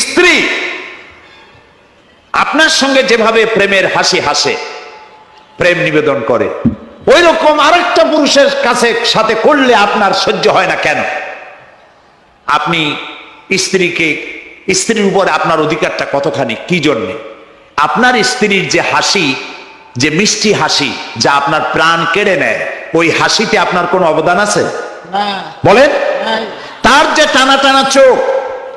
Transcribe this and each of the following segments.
স্ত্রী আপনার সঙ্গে যেভাবে প্রেমের হাসি হাসে প্রেম নিবেদন করে ওই রকম আরেকটা পুরুষের কাছে সাথে করলে আপনার সহ্য হয় না কেন? আপনি স্ত্রীকে স্ত্রীর উপর আপনার অধিকারটা কতখানি কি জন্যে? আপনার স্ত্রীর যে হাসি যে মিষ্টি হাসি যা আপনার প্রাণ কেড়ে নেয় ওই হাসিতে আপনার কোনো অবদান আছে? বলেন? তার যে টানা টানা চোখ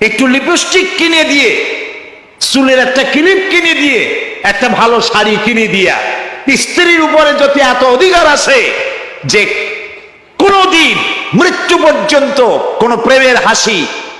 একটু লিপস্টিক কিনে দিয়ে, চুলের একটা ক্লিপ কিনে দিয়ে, একটা ভালো শাড়ি কিনে দিয়া, স্ত্রীর উপরে যদি এত অধিকার আছে যে কোনদিন মৃত্যু পর্যন্ত কোন প্রেমের হাসি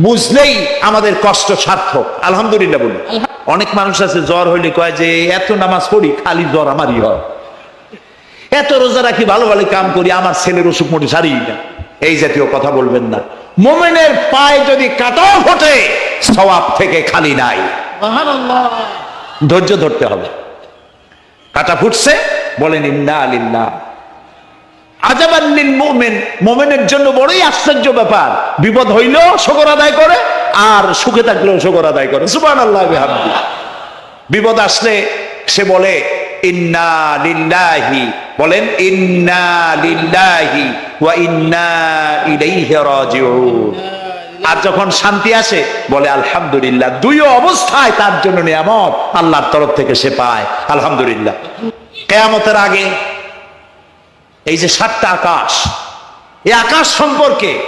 বুঝলেই আমাদের কষ্ট সার্থক আলহামদুলিল্লাহ বলে অনেক মানুষ আছে জ্বর হইলে কয় যে এত নামাজ পড়ি খালি জ্বর আমারই হয়। এত রোজা রাখি ভালো ভালো কাম করি আমার ছেলের অসুখ মোটে সারি না। এই জাতীয় কথা বলবেন না। মোমেনের পায়ে যদি কাটাও ফোটে সওয়াব থেকে খালি নাই। ধৈর্য ধরতে হবে। কাটা ফুটছে বলেন ইন্না আলিল্লাহ আজাবান্নিল মোমেন, মোমেনের জন্য বড়ই আশ্চর্য ব্যাপার। বিপদ হইলেও শকর আদায় করে, আর সুখে থাকলেও শকর আদায় করে। সুবান আল্লাহ বিপদ আসলে সে বলে, ইন্না লিল্লাহি। বলেন, ইন্না লিল্লাহি ওয়া ইন্না ইলাইহি আর যখন শান্তি আসে, বলে, আলহামদুলিল্লাহ। দুই অবস্থায় তার জন্য নিয়ামত আল্লাহর তরফ থেকে সে পায়। আলহামদুলিল্লাহ। কেয়ামতের আগে এই যে সাতটা আকাশ, এই আকাশ সম্পর্কে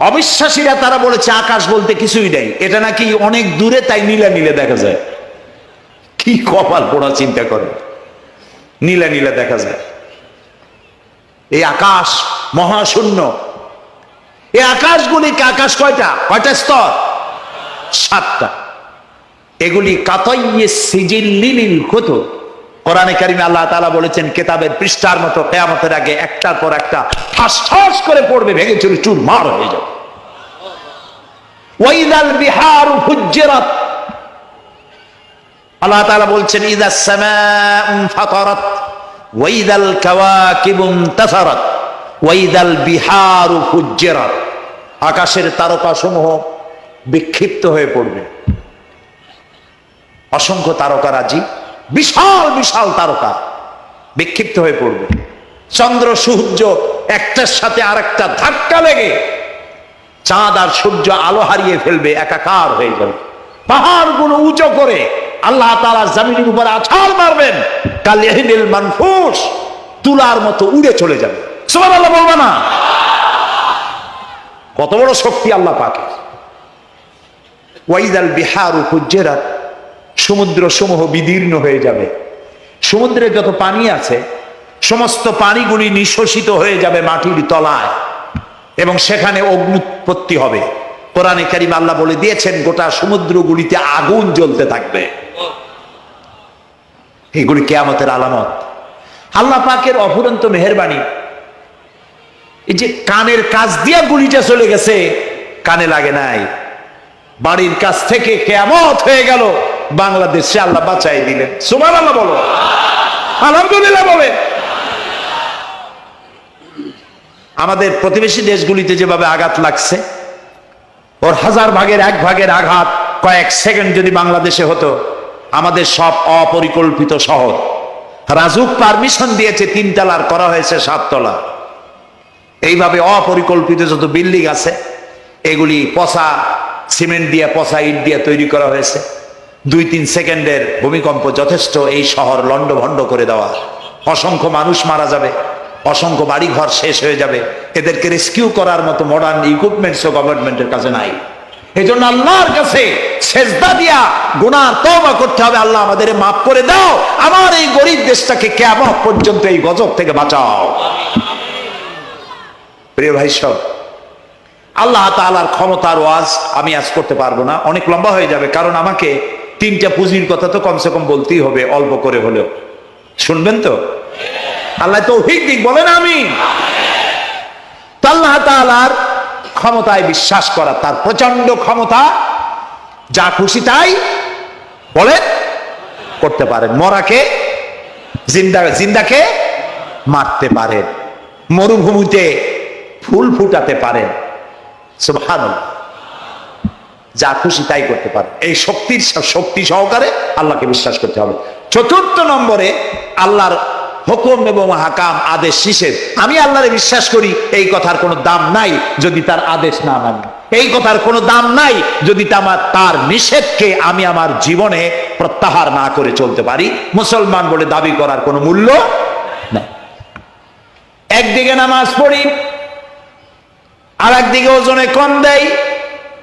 অবিশ্বাসীরা তারা বলেছে, আকাশ বলতে কিছুই নেই। এটা নাকি অনেক দূরে, তাই নীলা নীলে দেখা যায়। কি কপাল পোড়া চিন্তা করে। নীলা নীলা দেখা যায়। এই আকাশ মহাশূন্য। এই আকাশগুলিকে আকাশ কয়টা? কয়টা স্তর? সাতটা। এগুলি কাতইয়ে সিজিল্লিল কত কোরআনে কারিমে আল্লাহ তাআলা বলেছেন, কেতাবের পৃষ্ঠার মতো কেয়ামতের আগে একটার পর একটা ঠাস ঠাস করে পড়বে, ভেঙে চুরি চুর মার হয়ে যাবে। ওয়াইদাল বিহারু ফুজ্জিরাত। আল্লাহ বলছেন ইদা ফাতারাত ওয়াইদাল ইনতাসারাত ওয়াইদাল বিহারু ফুজ্জিরাত। আকাশের তারকা সমূহ বিক্ষিপ্ত হয়ে পড়বে। অসংখ্য তারকারাজি বিশাল বিশাল তারকা। বিক্ষিপ্ত হয়ে পড়বে। চন্দ্র, সূর্য একটার সাথে আরেকটা ধাক্কা লেগে চাঁদ আর সূর্য আলো হারিয়ে ফেলবে, একাকার হয়ে যাবে। পাহাড়গুলো উঁচু করে আল্লাহ তালা জামিনের উপরে আছাড় মারবেন। কালিহিনিল মানফুস, তুলার মতো উড়ে চলে যাবে। সুমান আল্লাহ বলবে না। কত বড় শক্তি আল্লাহ পাকে ওয়াইদাল বিহারু হুজ্জেরাত সমুদ্র সমূহ বিদীর্ণ হয়ে যাবে। সমুদ্রের যত পানি আছে, সমস্ত পানিগুলি নিঃশ্বসিত হয়ে যাবে মাটির তলায় এবং সেখানে অগ্নুৎপত্তি হবে। কোরআনে কারিম আল্লাহ বলে দিয়েছেন, গোটা সমুদ্রগুলিতে আগুন জ্বলতে থাকবে। এগুলি কেয়ামতের আলামত। আল্লাহ পাকের অফুরন্ত মেহরবানি। এই যে কানের কাজ দিয়া গুলিটা চলে গেছে, কানে লাগে নাই। বাড়ির কাছ থেকে কেয়ামত হয়ে গেল। বাংলাদেশে আল্লাহ বাঁচাই দিলেন। সুমান আল্লাহ বলো। আলহামদুলিল্লাহ বলে। আমাদের প্রতিবেশী দেশগুলিতে যেভাবে আঘাত লাগছে, ওর হাজার ভাগের এক ভাগের আঘাত কয়েক সেকেন্ড যদি বাংলাদেশে হতো, আমাদের সব অপরিকল্পিত শহর। রাজুক পারমিশন দিয়েছে তিন তিনতলার করা হয়েছে সাততলা। এইভাবে অপরিকল্পিত যত বিল্ডিং আছে, এগুলি পচা, সিমেন্ট দিয়ে, পচা ইট দিয়ে তৈরি করা হয়েছে। দুই তিন সেকেন্ডের ভূমিকম্প যথেষ্ট এই শহর লণ্ডভণ্ড করে দেওয়া। অসংখ্য মানুষ মারা যাবে, অসংখ্য বাড়িঘর শেষ হয়ে যাবে। এদেরকে রেস্কিউ করার মতো মডার্ন ইকুইপমেন্টসও গভর্নমেন্টের কাছে নাই। এই জন্য আল্লাহর কাছে সেজদা দিয়া গুনার তওবা করতে হবে। আল্লাহ আমাদের মাফ করে দাও। আমার এই গরিব দেশটাকে কেমন পর্যন্ত এই গজব থেকে বাঁচাও। প্রিয় ভাই সব, আল্লাহ তাআলার ক্ষমতার ওয়াজ আমি আজ করতে পারব না। অনেক লম্বা হয়ে যাবে, কারণ আমাকে তিনটা পুঁজির কথা তো কমসে কম বলতেই হবে, অল্প করে হলেও। শুনবেন তো? আল্লাহ তো দিক, বলেন আমি আল্লাহ তাআলার ক্ষমতায় বিশ্বাস করা, তার প্রচণ্ড ক্ষমতা, যা খুশি তাই বলেন, করতে পারেন। মরাকে, জিন্দা, জিন্দাকে মারতে পারেন। মরুভূমিতে ফুল ফুটাতে পারেন। সুবহানাল্লাহ। যা খুশি তাই করতে পারে। এই শক্তির শক্তি সহকারে আল্লাহকে বিশ্বাস করতে হবে। চতুর্থ নম্বরে আল্লাহর হুকুম এবং হাকাম, আদেশ নিষেধ। আমি আল্লাহরে বিশ্বাস করি, এই কথার কোনো দাম নাই যদি তার আদেশ না মানি। এই কথার কোনো দাম নাই যদি আমার তার নিষেধকে আমি আমার জীবনে প্রত্যাহার না করে চলতে পারি। মুসলমান বলে দাবি করার কোনো মূল্য নাই। একদিকে নামাজ পড়ি আর একদিকে ওজনে কম দেয়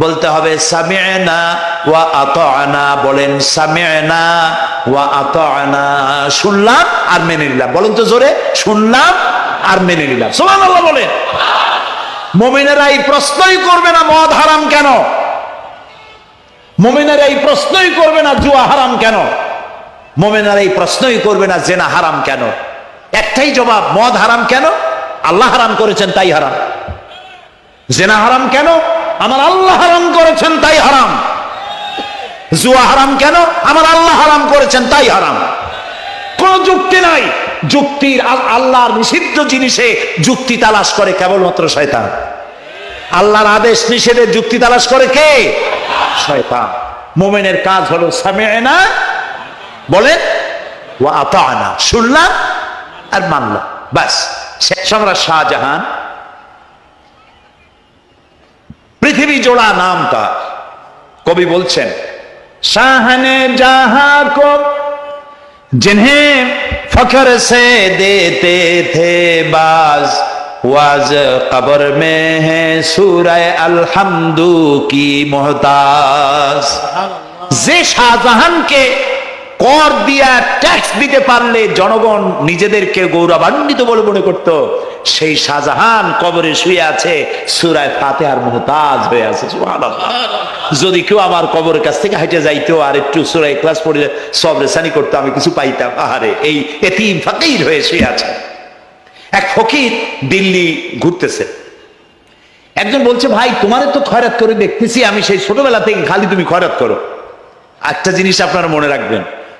বলতে হবে সামিয়না ওয়া আতআনা। বলেন সামিয়না ওয়া আতআনা। শুনলাম আর মেনে নিলাম। বলেন তো জোরে, শুনলাম আর মেনে নিলাম। সুবহানাল্লাহ বলেন। মুমিনেরা এই প্রশ্নই করবে না, মদ হারাম কেন? মুমিনেরা এই প্রশ্নই করবে না, জুয়া হারাম কেন? মুমিনেরা এই প্রশ্নই করবে না, জেনা হারাম কেন? একটাই জবাব, মদ হারাম কেন? আল্লাহ হারাম করেছেন, তাই হারাম। জেনা হারাম কেন? আমার আল্লাহ হারাম করেছেন, তাই হারাম। জুয়া হারাম কেন? আমার আল্লাহ হারাম করেছেন, তাই হারাম। কোন যুক্তি নাই। যুক্তির আল্লাহর নিষিদ্ধ জিনিসে যুক্তি তালাশ করে কেবলমাত্র শয়তান। আল্লাহর আদেশ নিষেধে যুক্তি তালাশ করে কে? শয়তান। মোমেনের কাজ হলো সামেনা বলেন ও আতানা শুনলাম আর মানলাম। বাস, শেষ সম্রাট শাহজাহান পৃথিবী জোড়া নাম তার কবি বলছেন শাহনে জাহা কো जिन्हें फखर से देते थे बाज वाज कब्र में है सूरह अलहमदू की मोहताज যে শাহজাহানকে কর দিয়া ট্যাক্স দিতে পারলে জনগণ নিজেদেরকে গৌরবান্বিত বলে মনে করত। সেই শাহজাহান কবরে শুয়ে আছে, সুরায় ফাতে আর মোহতাজ হয়ে আছে। যদি কেউ আমার কবরের কাছ থেকে হাইটে যাইতো আর একটু সুরাই ক্লাস পড়ে সব রেসানি করতো, আমি কিছু পাইতাম। আহারে, এই এতিম ফাকির হয়ে শুয়ে আছে। এক ফকির দিল্লি ঘুরতেছে। একজন বলছে, ভাই, তোমারে তো খয়রাত করে দেখতেছি, আমি সেই ছোটবেলা থেকে খালি তুমি খয়রাত করো। একটা জিনিস আপনারা মনে রাখবেন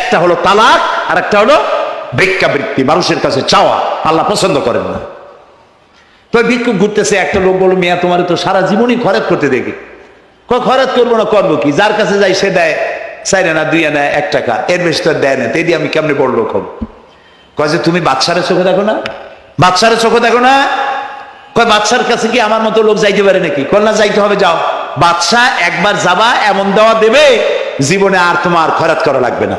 একটা হলো তালাক আর একটা হলো ভিক্ষাবৃত্তি, মানুষের কাছে চাওয়া। আল্লাহ পছন্দ করেন না। তো ভিক্ষুক ঘুরতেছে, একটা লোক বলো মিয়া, তোমার তো সারা জীবনই খরচ করতে দেখি। খরচ করব না, করব কি? যার কাছে যাই, সে দেয় চাই না দুই আনা এক টাকা। এর বেশি তো দেয় না তেদি আমি কেমনে বড় লোক হব? কয় যে, তুমি বাচ্চারে চোখে দেখো না? বাচ্চারে চোখে দেখো না? কয় বাচ্চার কাছে কি আমার মতো লোক যাইতে পারে নাকি? কল না, যাইতে হবে, যাও। বাচ্চা একবার যাবা, এমন দেওয়া দেবে, জীবনে আর তোমার খরাত করা লাগবে না।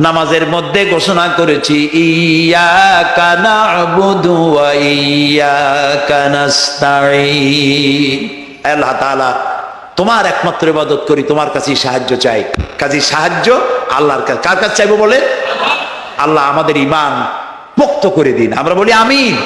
নামাজের মধ্যে ঘোষণা করেছি ইয়া কানা ইয়া আল্লাহ তাআলা, তোমার একমাত্র ইবাদত করি, তোমার কাছেই সাহায্য চাই। কাজে সাহায্য আল্লাহর কাছে। কার কাছে চাইব বলে আল্লাহ আমাদের ইমান পোক্ত করে দিন। আমরা বলি আমিন।